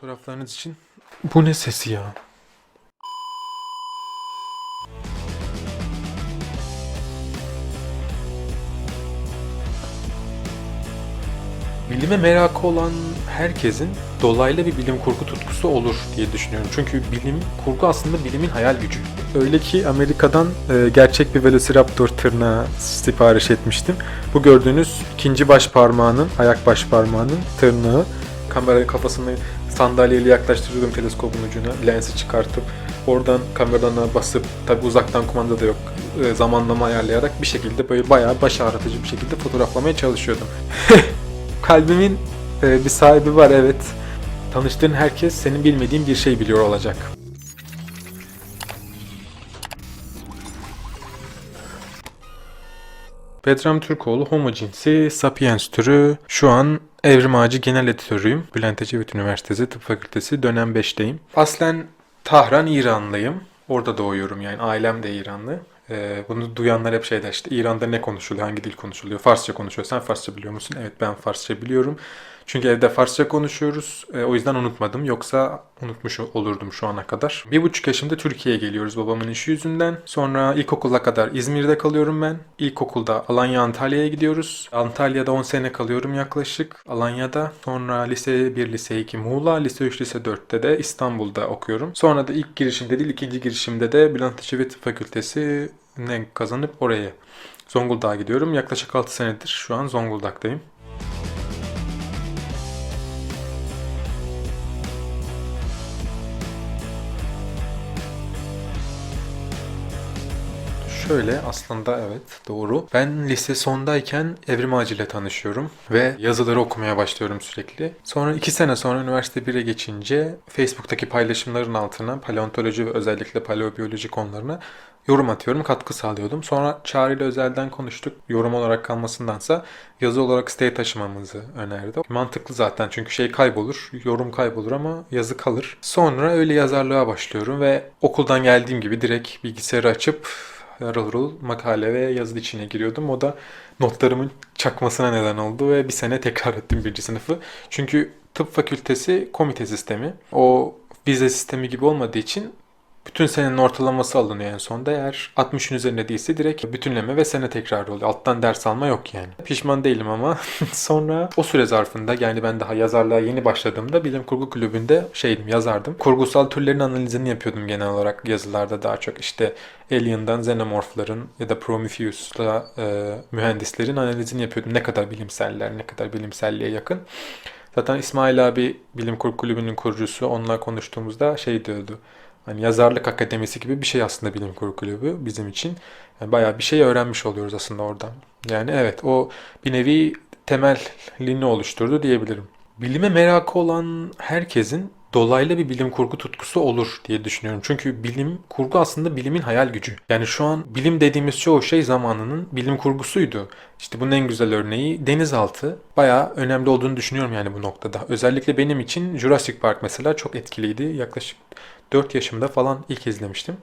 fotoğraflarınız için. Bu ne sesi ya? Bilime merakı olan herkesin dolaylı bir bilim kurgu tutkusu olur diye düşünüyorum. Çünkü bilim kurgu aslında bilimin hayal gücü. Öyle ki Amerika'dan e, gerçek bir Velociraptor tırnağı sipariş etmiştim. Bu gördüğünüz ikinci baş parmağının, ayak baş parmağının tırnağı. Kamerayı kafasını sandalyeyle yaklaştırıyordum teleskopun ucuna. Lensi çıkartıp oradan kamerana basıp tabi uzaktan kumanda da yok e, zamanlama ayarlayarak bir şekilde böyle bayağı baş ağrıtıcı bir şekilde fotoğraflamaya çalışıyordum. Kalbimin e, bir sahibi var evet. Tanıştığın herkes senin bilmediğin bir şey biliyor olacak. Bedram Türkoğlu Homo cinsi Sapiens türü şu an Evrim Ağacı Genel Editörüyüm. Bülent Ecevit Üniversitesi Tıp Fakültesi dönem 5'teyim. Aslen Tahran İranlıyım. Orada doğuyorum yani ailem de İranlı. Ee, bunu duyanlar hep şey der işte İran'da ne konuşuluyor, hangi dil konuşuluyor? Farsça konuşuyor. Sen Farsça biliyor musun? Evet ben Farsça biliyorum. Çünkü evde Farsça konuşuyoruz. Ee, o yüzden unutmadım. Yoksa unutmuş olurdum şu ana kadar. Bir buçuk yaşında Türkiye'ye geliyoruz babamın işi yüzünden. Sonra ilkokula kadar İzmir'de kalıyorum ben. İlkokulda Alanya Antalya'ya gidiyoruz. Antalya'da 10 sene kalıyorum yaklaşık. Alanya'da. Sonra lise 1, lise 2 Muğla, lise 3, lise 4'te de İstanbul'da okuyorum. Sonra da ilk girişimde değil ikinci girişimde de Bülent Ecevit Fakültesi ne kazanıp oraya Zonguldak'a gidiyorum. Yaklaşık 6 senedir şu an Zonguldak'tayım. Şöyle aslında evet doğru. Ben lise sondayken Evrim Ağacı ile tanışıyorum ve yazıları okumaya başlıyorum sürekli. Sonra iki sene sonra üniversite 1'e geçince Facebook'taki paylaşımların altına paleontoloji ve özellikle paleobiyoloji konularına yorum atıyorum, katkı sağlıyordum. Sonra Çağrı ile özelden konuştuk. Yorum olarak kalmasındansa yazı olarak siteye taşımamızı önerdi. Mantıklı zaten çünkü şey kaybolur, yorum kaybolur ama yazı kalır. Sonra öyle yazarlığa başlıyorum ve okuldan geldiğim gibi direkt bilgisayarı açıp rıl rıl makale ve yazı içine giriyordum. O da notlarımın çakmasına neden oldu ve bir sene tekrar ettim birinci sınıfı. Çünkü tıp fakültesi komite sistemi. O vize sistemi gibi olmadığı için bütün senenin ortalaması alınıyor en sonda. Eğer 60'ın üzerinde değilse direkt bütünleme ve sene tekrarı oluyor. Alttan ders alma yok yani. Pişman değilim ama sonra o süre zarfında yani ben daha yazarlığa yeni başladığımda bilim kurgu kulübünde şeydim yazardım. Kurgusal türlerin analizini yapıyordum genel olarak yazılarda daha çok işte Alien'dan Xenomorph'ların ya da Prometheus'la e, mühendislerin analizini yapıyordum. Ne kadar bilimseller, ne kadar bilimselliğe yakın. Zaten İsmail abi bilim kurgu kulübünün kurucusu onunla konuştuğumuzda şey diyordu. Hani yazarlık akademisi gibi bir şey aslında bilim kurgu kulübü bizim için. Yani bayağı bir şey öğrenmiş oluyoruz aslında oradan. Yani evet o bir nevi temelini oluşturdu diyebilirim. Bilime merakı olan herkesin dolaylı bir bilim kurgu tutkusu olur diye düşünüyorum. Çünkü bilim kurgu aslında bilimin hayal gücü. Yani şu an bilim dediğimiz çoğu şey zamanının bilim kurgusuydu. İşte bunun en güzel örneği denizaltı. Bayağı önemli olduğunu düşünüyorum yani bu noktada. Özellikle benim için Jurassic Park mesela çok etkiliydi. Yaklaşık 4 yaşımda falan ilk izlemiştim.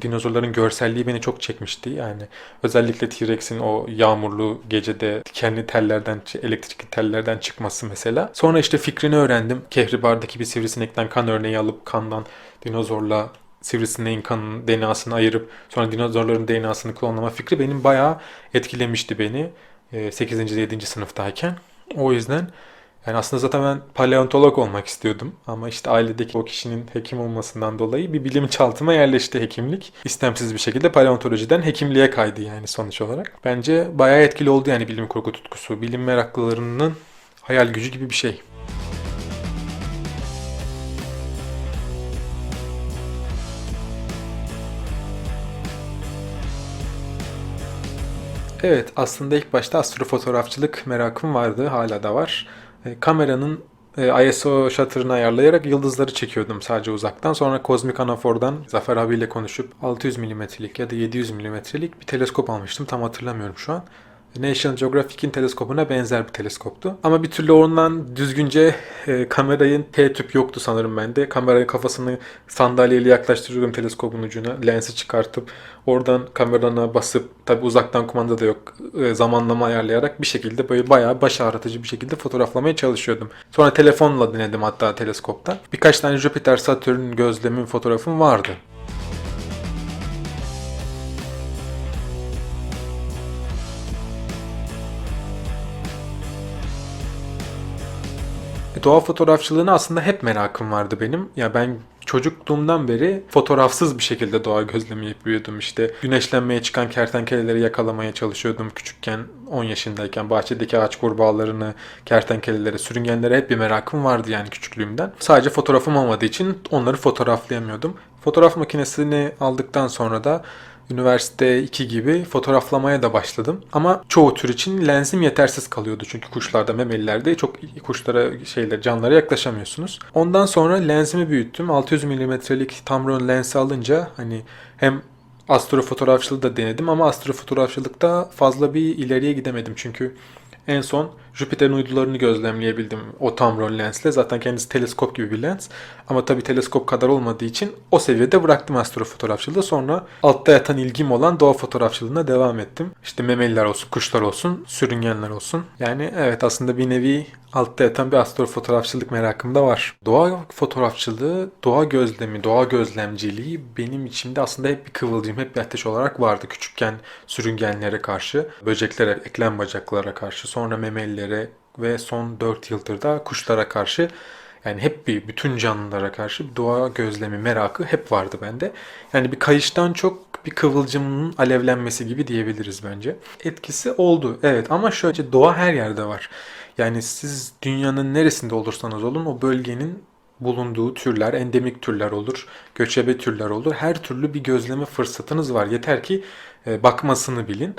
Dinozorların görselliği beni çok çekmişti. Yani özellikle T-Rex'in o yağmurlu gecede dikenli tellerden, elektrikli tellerden çıkması mesela. Sonra işte fikrini öğrendim. Kehribar'daki bir sivrisinekten kan örneği alıp kandan dinozorla sivrisineğin kanının DNA'sını ayırıp sonra dinozorların DNA'sını klonlama fikri benim bayağı etkilemişti beni. 8. 7. sınıftayken. O yüzden yani aslında zaten ben paleontolog olmak istiyordum ama işte ailedeki o kişinin hekim olmasından dolayı bir bilim çaltıma yerleşti hekimlik. İstemsiz bir şekilde paleontolojiden hekimliğe kaydı yani sonuç olarak. Bence bayağı etkili oldu yani bilim kurgu tutkusu. Bilim meraklılarının hayal gücü gibi bir şey. Evet, aslında ilk başta astrofotoğrafçılık merakım vardı, hala da var. E, kameranın e, ISO shutter'ını ayarlayarak yıldızları çekiyordum sadece uzaktan. Sonra kozmik anafordan Zafer abiyle konuşup 600 milimetrelik ya da 700 milimetrelik bir teleskop almıştım. Tam hatırlamıyorum şu an. National Geographic'in teleskopuna benzer bir teleskoptu. Ama bir türlü ondan düzgünce e, kamerayın P tüp yoktu sanırım bende. Kamerayı kafasını sandalyeyle yaklaştırıyordum teleskopun ucuna. Lensi çıkartıp oradan kamerana basıp tabi uzaktan kumanda da yok e, zamanlama ayarlayarak bir şekilde böyle bayağı baş ağrıtıcı bir şekilde fotoğraflamaya çalışıyordum. Sonra telefonla denedim hatta teleskopta. Birkaç tane Jüpiter Satürn gözlemim fotoğrafım vardı. Doğa fotoğrafçılığına aslında hep merakım vardı benim. Ya ben çocukluğumdan beri fotoğrafsız bir şekilde doğa gözlemi yapıyordum. İşte güneşlenmeye çıkan kertenkeleleri yakalamaya çalışıyordum küçükken 10 yaşındayken bahçedeki ağaç kurbağalarını, kertenkelelere, sürüngenlere hep bir merakım vardı yani küçüklüğümden. Sadece fotoğrafım olmadığı için onları fotoğraflayamıyordum. Fotoğraf makinesini aldıktan sonra da Üniversite 2 gibi fotoğraflamaya da başladım. Ama çoğu tür için lensim yetersiz kalıyordu. Çünkü kuşlarda, memelilerde çok kuşlara, şeyler, canlılara yaklaşamıyorsunuz. Ondan sonra lensimi büyüttüm. 600 mm'lik Tamron lensi alınca hani hem astrofotoğrafçılığı da denedim ama astrofotoğrafçılıkta fazla bir ileriye gidemedim. Çünkü en son Jüpiter'in uydularını gözlemleyebildim o Tamron lensle. Zaten kendisi teleskop gibi bir lens. Ama tabii teleskop kadar olmadığı için o seviyede bıraktım astrofotoğrafçılığı. Sonra altta yatan ilgim olan doğa fotoğrafçılığına devam ettim. İşte memeliler olsun, kuşlar olsun, sürüngenler olsun. Yani evet aslında bir nevi altta yatan bir astrofotoğrafçılık merakım da var. Doğa fotoğrafçılığı, doğa gözlemi, doğa gözlemciliği benim içimde aslında hep bir kıvılcım, hep bir ateş olarak vardı. Küçükken sürüngenlere karşı, böceklere, eklem bacaklara karşı, sonra memelilere ve son 4 yıldır da kuşlara karşı yani hep bir bütün canlılara karşı bir doğa gözlemi merakı hep vardı bende. Yani bir kayıştan çok bir kıvılcımın alevlenmesi gibi diyebiliriz bence. Etkisi oldu evet ama şöyle doğa her yerde var. Yani siz dünyanın neresinde olursanız olun o bölgenin bulunduğu türler, endemik türler olur, göçebe türler olur. Her türlü bir gözleme fırsatınız var. Yeter ki e, bakmasını bilin.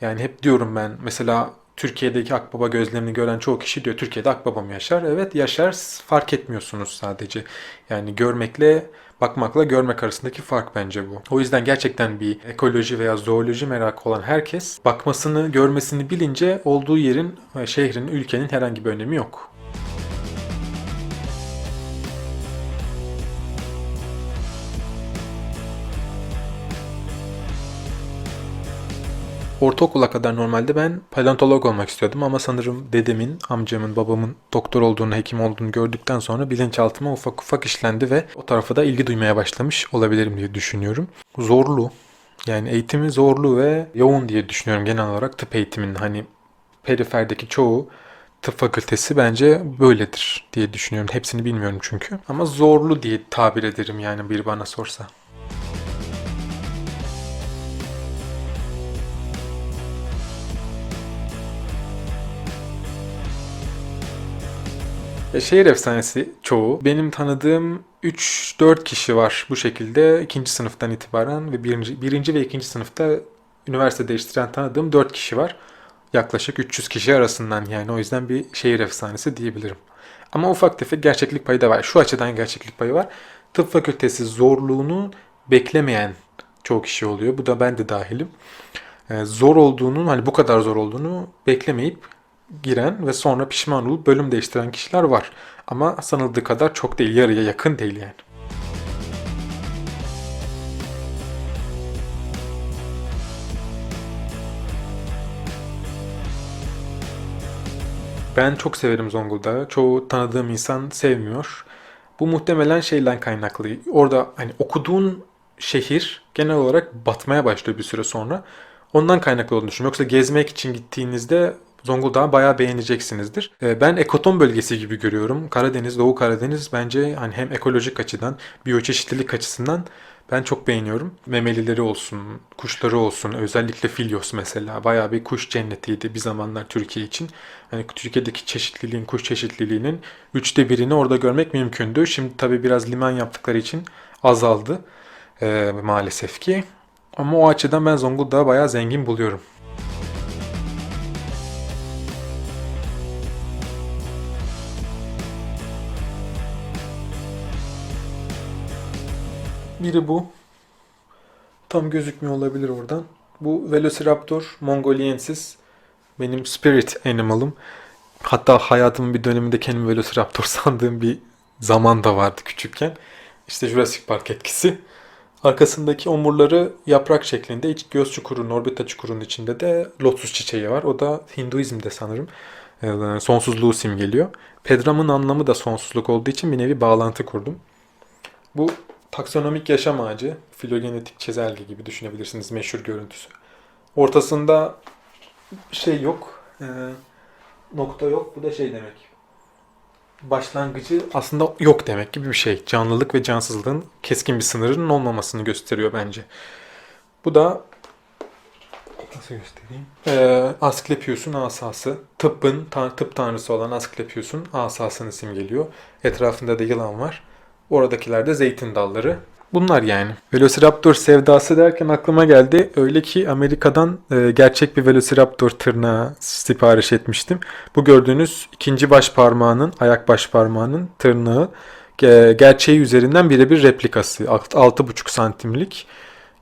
Yani hep diyorum ben mesela Türkiye'deki akbaba gözlemini gören çoğu kişi diyor Türkiye'de akbaba mı yaşar? Evet yaşar fark etmiyorsunuz sadece. Yani görmekle bakmakla görmek arasındaki fark bence bu. O yüzden gerçekten bir ekoloji veya zooloji merakı olan herkes bakmasını, görmesini bilince olduğu yerin, şehrin, ülkenin herhangi bir önemi yok. Ortaokula kadar normalde ben paleontolog olmak istiyordum ama sanırım dedemin, amcamın, babamın doktor olduğunu, hekim olduğunu gördükten sonra bilinçaltıma ufak ufak işlendi ve o tarafa da ilgi duymaya başlamış olabilirim diye düşünüyorum. Zorlu, yani eğitimi zorlu ve yoğun diye düşünüyorum genel olarak tıp eğitiminin hani periferdeki çoğu tıp fakültesi bence böyledir diye düşünüyorum. Hepsini bilmiyorum çünkü. Ama zorlu diye tabir ederim yani bir bana sorsa. Ya şehir efsanesi çoğu. Benim tanıdığım 3-4 kişi var bu şekilde ikinci sınıftan itibaren ve birinci, birinci ve ikinci sınıfta üniversite değiştiren tanıdığım 4 kişi var. Yaklaşık 300 kişi arasından yani o yüzden bir şehir efsanesi diyebilirim. Ama ufak tefek gerçeklik payı da var. Şu açıdan gerçeklik payı var. Tıp fakültesi zorluğunu beklemeyen çoğu kişi oluyor. Bu da ben de dahilim. Ee, zor olduğunu, hani bu kadar zor olduğunu beklemeyip giren ve sonra pişman olup bölüm değiştiren kişiler var. Ama sanıldığı kadar çok değil, yarıya yakın değil yani. Ben çok severim Zonguldak'ı. Çoğu tanıdığım insan sevmiyor. Bu muhtemelen şeyden kaynaklı. Orada hani okuduğun şehir genel olarak batmaya başlıyor bir süre sonra. Ondan kaynaklı olduğunu düşünüyorum. Yoksa gezmek için gittiğinizde Zonguldak'ı bayağı beğeneceksinizdir. Ee, ben ekoton bölgesi gibi görüyorum. Karadeniz, Doğu Karadeniz bence hani hem ekolojik açıdan, biyoçeşitlilik açısından ben çok beğeniyorum. Memelileri olsun, kuşları olsun, özellikle Filyos mesela bayağı bir kuş cennetiydi bir zamanlar Türkiye için. Hani Türkiye'deki çeşitliliğin, kuş çeşitliliğinin üçte birini orada görmek mümkündü. Şimdi tabii biraz liman yaptıkları için azaldı ee, maalesef ki. Ama o açıdan ben Zonguldak'ı bayağı zengin buluyorum. Biri bu. Tam gözükmüyor olabilir oradan. Bu Velociraptor mongoliensis. Benim spirit animal'ım. Hatta hayatımın bir döneminde kendimi Velociraptor sandığım bir zaman da vardı küçükken. İşte Jurassic Park etkisi. Arkasındaki omurları yaprak şeklinde iç göz çukuru, orbita çukurunun içinde de lotus çiçeği var. O da Hinduizm'de sanırım e, sonsuzluğu simgeliyor. Pedram'ın anlamı da sonsuzluk olduğu için bir nevi bağlantı kurdum. Bu taksonomik yaşam ağacı, filogenetik çizelge gibi düşünebilirsiniz meşhur görüntüsü. Ortasında şey yok, e, nokta yok. Bu da şey demek. Başlangıcı aslında yok demek gibi bir şey. Canlılık ve cansızlığın keskin bir sınırının olmamasını gösteriyor bence. Bu da nasıl göstereyim? Ee, Asklepios'un asası. Tıbbın, tıp tanrısı olan Asklepios'un asasını simgeliyor. Etrafında da yılan var. Oradakiler de zeytin dalları. Bunlar yani. Velociraptor sevdası derken aklıma geldi. Öyle ki Amerika'dan e, gerçek bir Velociraptor tırnağı sipariş etmiştim. Bu gördüğünüz ikinci baş parmağının, ayak baş parmağının tırnağı ge- gerçeği üzerinden birebir replikası. Alt- 6,5 santimlik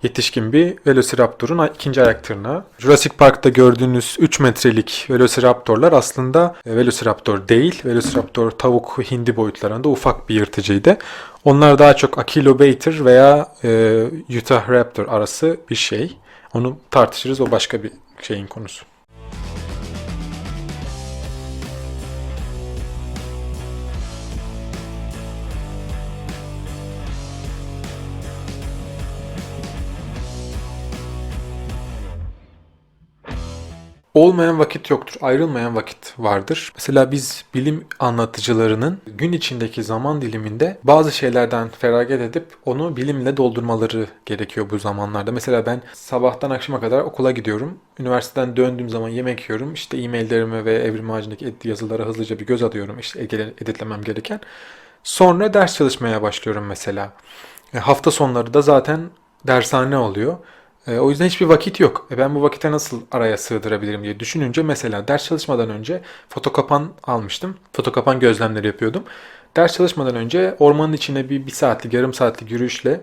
yetişkin bir Velociraptor'un ikinci ayak tırnağı. Jurassic Park'ta gördüğünüz 3 metrelik Velociraptor'lar aslında e, Velociraptor değil. Velociraptor tavuk hindi boyutlarında ufak bir yırtıcıydı. Onlar daha çok Achilobator veya e, Utah Raptor arası bir şey. Onu tartışırız. O başka bir şeyin konusu. Olmayan vakit yoktur, ayrılmayan vakit vardır. Mesela biz bilim anlatıcılarının gün içindeki zaman diliminde bazı şeylerden feragat edip onu bilimle doldurmaları gerekiyor bu zamanlarda. Mesela ben sabahtan akşama kadar okula gidiyorum. Üniversiteden döndüğüm zaman yemek yiyorum. İşte e-maillerime ve evrim ağacındaki yazılara hızlıca bir göz atıyorum. İşte editlemem gereken. Sonra ders çalışmaya başlıyorum mesela. E, hafta sonları da zaten dershane oluyor. E, o yüzden hiçbir vakit yok. E, ben bu vakite nasıl araya sığdırabilirim diye düşününce mesela ders çalışmadan önce fotokapan almıştım. Fotokapan gözlemleri yapıyordum. Ders çalışmadan önce ormanın içine bir, bir saatlik, yarım saatlik yürüyüşle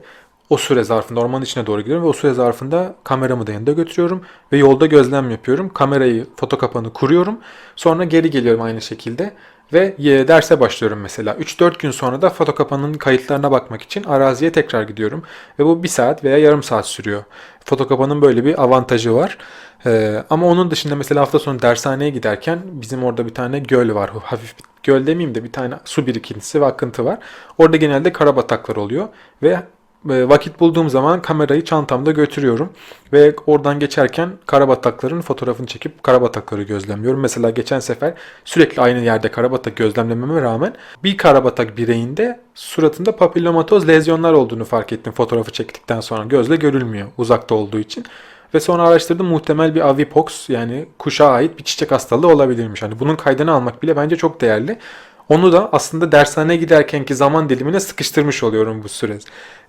o süre zarfında ormanın içine doğru gidiyorum ve o süre zarfında kameramı da yanında götürüyorum ve yolda gözlem yapıyorum. Kamerayı, fotokapanı kuruyorum. Sonra geri geliyorum aynı şekilde ve e, derse başlıyorum mesela. 3-4 gün sonra da fotokapanın kayıtlarına bakmak için araziye tekrar gidiyorum. Ve bu bir saat veya yarım saat sürüyor. Fotokapanın böyle bir avantajı var. Ee, ama onun dışında mesela hafta sonu dershaneye giderken bizim orada bir tane göl var. Hafif bir göl demeyeyim de bir tane su birikintisi ve akıntı var. Orada genelde karabataklar oluyor ve vakit bulduğum zaman kamerayı çantamda götürüyorum ve oradan geçerken karabatakların fotoğrafını çekip karabatakları gözlemliyorum. Mesela geçen sefer sürekli aynı yerde karabatak gözlemlememe rağmen bir karabatak bireyinde suratında papillomatoz lezyonlar olduğunu fark ettim fotoğrafı çektikten sonra. Gözle görülmüyor uzakta olduğu için. Ve sonra araştırdım muhtemel bir avipox yani kuşa ait bir çiçek hastalığı olabilirmiş. Hani bunun kaydını almak bile bence çok değerli. Onu da aslında dershaneye giderkenki zaman dilimine sıkıştırmış oluyorum bu süre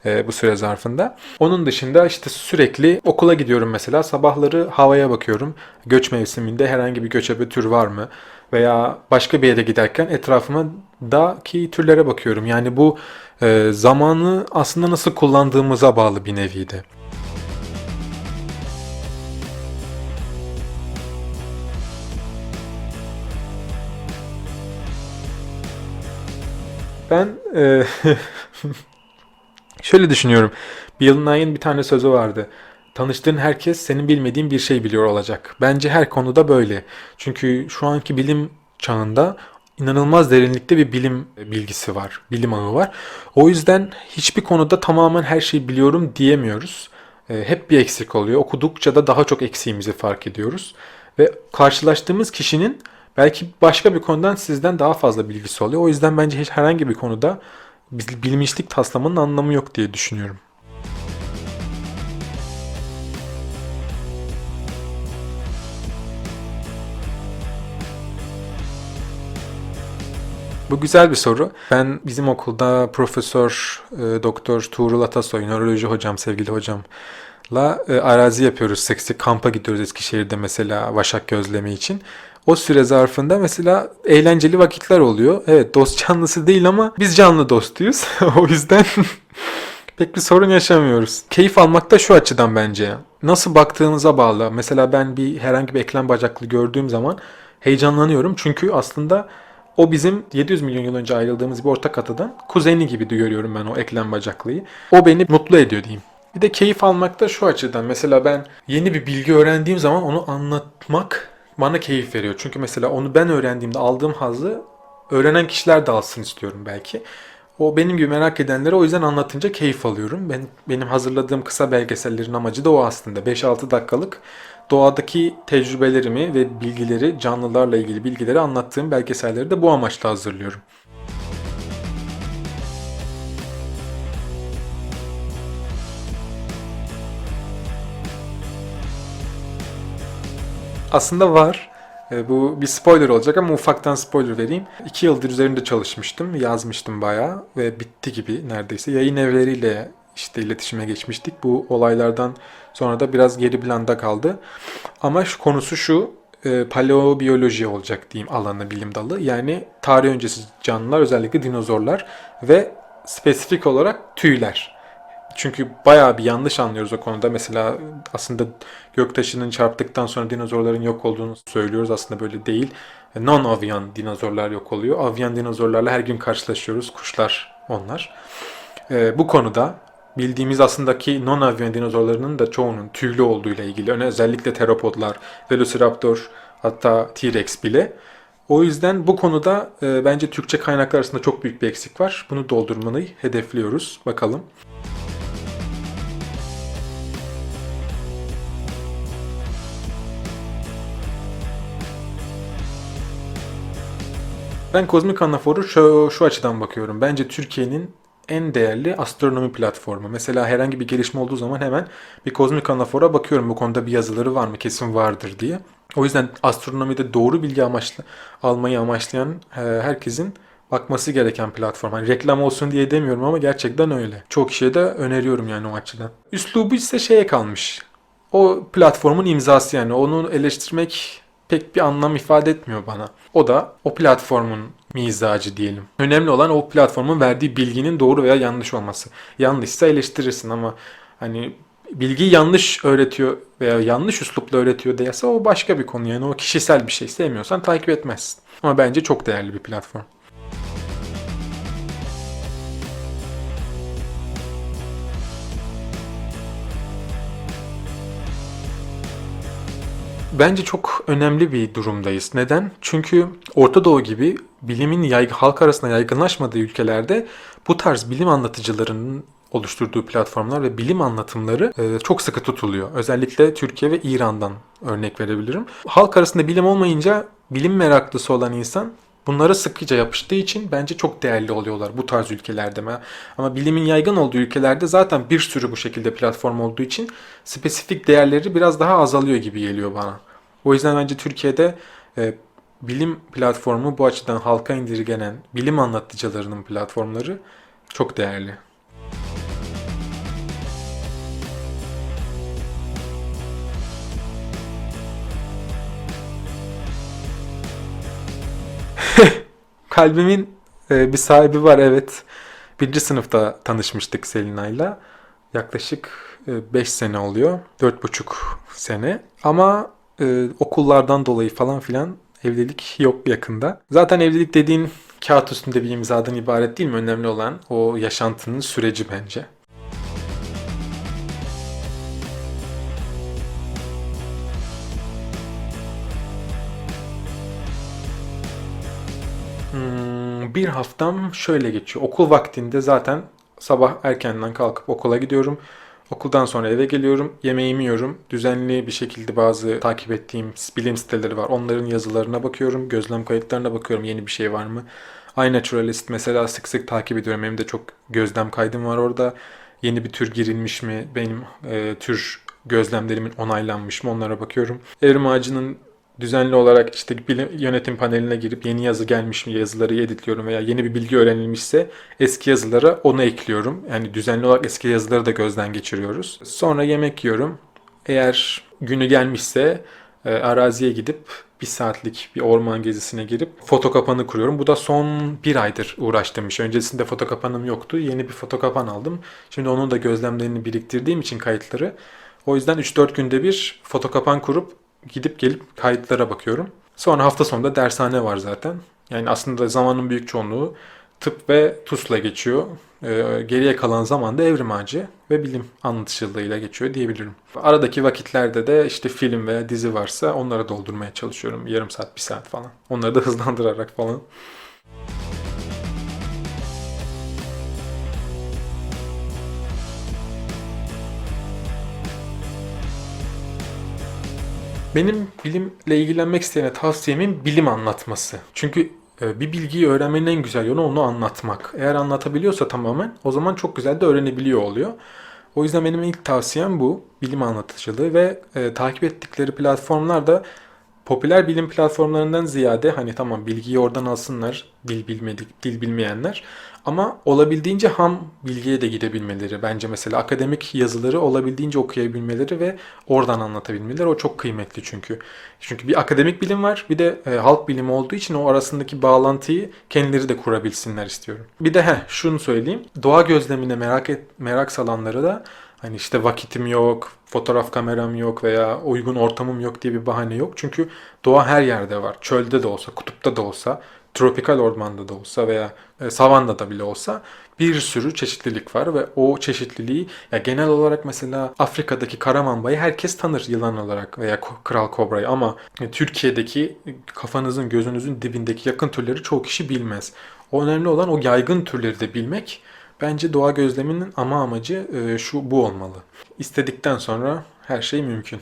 e, bu süre zarfında. Onun dışında işte sürekli okula gidiyorum mesela. Sabahları havaya bakıyorum. Göç mevsiminde herhangi bir göçebe tür var mı? Veya başka bir yere giderken etrafıma daki türlere bakıyorum. Yani bu e, zamanı aslında nasıl kullandığımıza bağlı bir nevi de. Ben e, şöyle düşünüyorum. Bill Nye'ın bir tane sözü vardı. Tanıştığın herkes senin bilmediğin bir şey biliyor olacak. Bence her konuda böyle. Çünkü şu anki bilim çağında inanılmaz derinlikte bir bilim bilgisi var, bilim ağı var. O yüzden hiçbir konuda tamamen her şeyi biliyorum diyemiyoruz. E, hep bir eksik oluyor. Okudukça da daha çok eksiğimizi fark ediyoruz. Ve karşılaştığımız kişinin belki başka bir konudan sizden daha fazla bilgisi oluyor. O yüzden bence hiç herhangi bir konuda bil- bilmişlik taslamanın anlamı yok diye düşünüyorum. Bu güzel bir soru. Ben bizim okulda Profesör e, Doktor Tuğrul Atasoy, nöroloji hocam, sevgili hocamla e, arazi yapıyoruz. Sık kampa gidiyoruz Eskişehir'de mesela Vaşak gözlemi için. O süre zarfında mesela eğlenceli vakitler oluyor. Evet dost canlısı değil ama biz canlı dostuyuz. o yüzden pek bir sorun yaşamıyoruz. Keyif almak da şu açıdan bence. Nasıl baktığınıza bağlı. Mesela ben bir herhangi bir eklem bacaklı gördüğüm zaman heyecanlanıyorum. Çünkü aslında o bizim 700 milyon yıl önce ayrıldığımız bir ortak atadan kuzeni gibi de görüyorum ben o eklem bacaklıyı. O beni mutlu ediyor diyeyim. Bir de keyif almak da şu açıdan. Mesela ben yeni bir bilgi öğrendiğim zaman onu anlatmak bana keyif veriyor. Çünkü mesela onu ben öğrendiğimde aldığım hazzı öğrenen kişiler de alsın istiyorum belki. O benim gibi merak edenlere o yüzden anlatınca keyif alıyorum. Ben benim hazırladığım kısa belgesellerin amacı da o aslında. 5-6 dakikalık doğadaki tecrübelerimi ve bilgileri, canlılarla ilgili bilgileri anlattığım belgeselleri de bu amaçla hazırlıyorum. Aslında var. E, Bu bir spoiler olacak ama ufaktan spoiler vereyim. İki yıldır üzerinde çalışmıştım, yazmıştım bayağı ve bitti gibi neredeyse. Yayın evleriyle işte iletişime geçmiştik. Bu olaylardan sonra da biraz geri planda kaldı. Ama şu konusu şu, e, paleobiyoloji olacak diyeyim alanı, bilim dalı. Yani tarih öncesi canlılar, özellikle dinozorlar ve spesifik olarak tüyler. Çünkü bayağı bir yanlış anlıyoruz o konuda. Mesela aslında göktaşının çarptıktan sonra dinozorların yok olduğunu söylüyoruz. Aslında böyle değil. Non-avian dinozorlar yok oluyor. Avian dinozorlarla her gün karşılaşıyoruz. Kuşlar onlar. Ee, bu konuda bildiğimiz aslındaki non-avian dinozorlarının da çoğunun tüylü olduğuyla ilgili. Öne özellikle teropodlar, Velociraptor, hatta T-Rex bile. O yüzden bu konuda e, bence Türkçe kaynaklar arasında çok büyük bir eksik var. Bunu doldurmayı hedefliyoruz. Bakalım. Ben Kozmik Anafor'u şu, şu açıdan bakıyorum. Bence Türkiye'nin en değerli astronomi platformu. Mesela herhangi bir gelişme olduğu zaman hemen bir Kozmik Anafor'a bakıyorum bu konuda bir yazıları var mı? Kesin vardır diye. O yüzden astronomide doğru bilgi amaçlı almayı amaçlayan e, herkesin bakması gereken platform. Hani reklam olsun diye demiyorum ama gerçekten öyle. Çok kişiye de öneriyorum yani o açıdan. Üslubu ise şeye kalmış. O platformun imzası yani. Onu eleştirmek pek bir anlam ifade etmiyor bana. O da o platformun mizacı diyelim. Önemli olan o platformun verdiği bilginin doğru veya yanlış olması. Yanlışsa eleştirirsin ama hani bilgiyi yanlış öğretiyor veya yanlış üslupla öğretiyor değilse o başka bir konu. Yani o kişisel bir şey sevmiyorsan takip etmezsin. Ama bence çok değerli bir platform. Bence çok önemli bir durumdayız. Neden? Çünkü Orta Doğu gibi bilimin yaygın, halk arasında yaygınlaşmadığı ülkelerde bu tarz bilim anlatıcılarının oluşturduğu platformlar ve bilim anlatımları e, çok sıkı tutuluyor. Özellikle Türkiye ve İran'dan örnek verebilirim. Halk arasında bilim olmayınca bilim meraklısı olan insan bunlara sıkıca yapıştığı için bence çok değerli oluyorlar bu tarz ülkelerde. Ama bilimin yaygın olduğu ülkelerde zaten bir sürü bu şekilde platform olduğu için spesifik değerleri biraz daha azalıyor gibi geliyor bana. O yüzden bence Türkiye'de e, bilim platformu bu açıdan halka indirgenen bilim anlatıcılarının platformları çok değerli. Kalbimin e, bir sahibi var evet. Birinci sınıfta tanışmıştık Selina'yla. Yaklaşık 5 sene oluyor. 4,5 sene. Ama e, okullardan dolayı falan filan evlilik yok yakında. Zaten evlilik dediğin kağıt üstünde bir imzadan ibaret değil mi? Önemli olan o yaşantının süreci bence. Hmm, bir haftam şöyle geçiyor. Okul vaktinde zaten sabah erkenden kalkıp okula gidiyorum. Okuldan sonra eve geliyorum, yemeğimi yiyorum. Düzenli bir şekilde bazı takip ettiğim bilim siteleri var. Onların yazılarına bakıyorum, gözlem kayıtlarına bakıyorum yeni bir şey var mı. iNaturalist mesela sık sık takip ediyorum. Benim de çok gözlem kaydım var orada. Yeni bir tür girilmiş mi, benim e, tür gözlemlerimin onaylanmış mı onlara bakıyorum. Evrim Ağacı'nın düzenli olarak işte bilim, yönetim paneline girip yeni yazı gelmiş mi yazıları editliyorum veya yeni bir bilgi öğrenilmişse eski yazılara onu ekliyorum. Yani düzenli olarak eski yazıları da gözden geçiriyoruz. Sonra yemek yiyorum. Eğer günü gelmişse e, araziye gidip bir saatlik bir orman gezisine girip foto kapanı kuruyorum. Bu da son bir aydır uğraştığım iş. Öncesinde foto kapanım yoktu. Yeni bir foto kapan aldım. Şimdi onun da gözlemlerini biriktirdiğim için kayıtları. O yüzden 3-4 günde bir foto kapan kurup gidip gelip kayıtlara bakıyorum. Sonra hafta sonunda dershane var zaten. Yani aslında zamanın büyük çoğunluğu tıp ve TUS'la geçiyor. Ee, geriye kalan zaman da evrim ağacı ve bilim anlatışıldığıyla geçiyor diyebilirim. Aradaki vakitlerde de işte film veya dizi varsa onları doldurmaya çalışıyorum. Yarım saat, bir saat falan. Onları da hızlandırarak falan. Benim bilimle ilgilenmek isteyene tavsiyemin bilim anlatması. Çünkü e, bir bilgiyi öğrenmenin en güzel yolu onu anlatmak. Eğer anlatabiliyorsa tamamen o zaman çok güzel de öğrenebiliyor oluyor. O yüzden benim ilk tavsiyem bu. Bilim anlatıcılığı ve e, takip ettikleri platformlar da popüler bilim platformlarından ziyade hani tamam bilgiyi oradan alsınlar dil bilmedik dil bilmeyenler ama olabildiğince ham bilgiye de gidebilmeleri bence mesela akademik yazıları olabildiğince okuyabilmeleri ve oradan anlatabilmeleri o çok kıymetli çünkü. Çünkü bir akademik bilim var bir de e, halk bilimi olduğu için o arasındaki bağlantıyı kendileri de kurabilsinler istiyorum. Bir de he şunu söyleyeyim. Doğa gözlemine merak et, merak salanları da Hani işte vakitim yok, fotoğraf kameram yok veya uygun ortamım yok diye bir bahane yok. Çünkü doğa her yerde var. Çölde de olsa, kutupta da olsa, tropikal ormanda da olsa veya e, savanda bile olsa bir sürü çeşitlilik var ve o çeşitliliği ya genel olarak mesela Afrika'daki Karamanbayı herkes tanır yılan olarak veya kral kobrayı ama e, Türkiye'deki kafanızın gözünüzün dibindeki yakın türleri çoğu kişi bilmez. O önemli olan o yaygın türleri de bilmek. Bence doğa gözleminin ama amacı e, şu bu olmalı. İstedikten sonra her şey mümkün.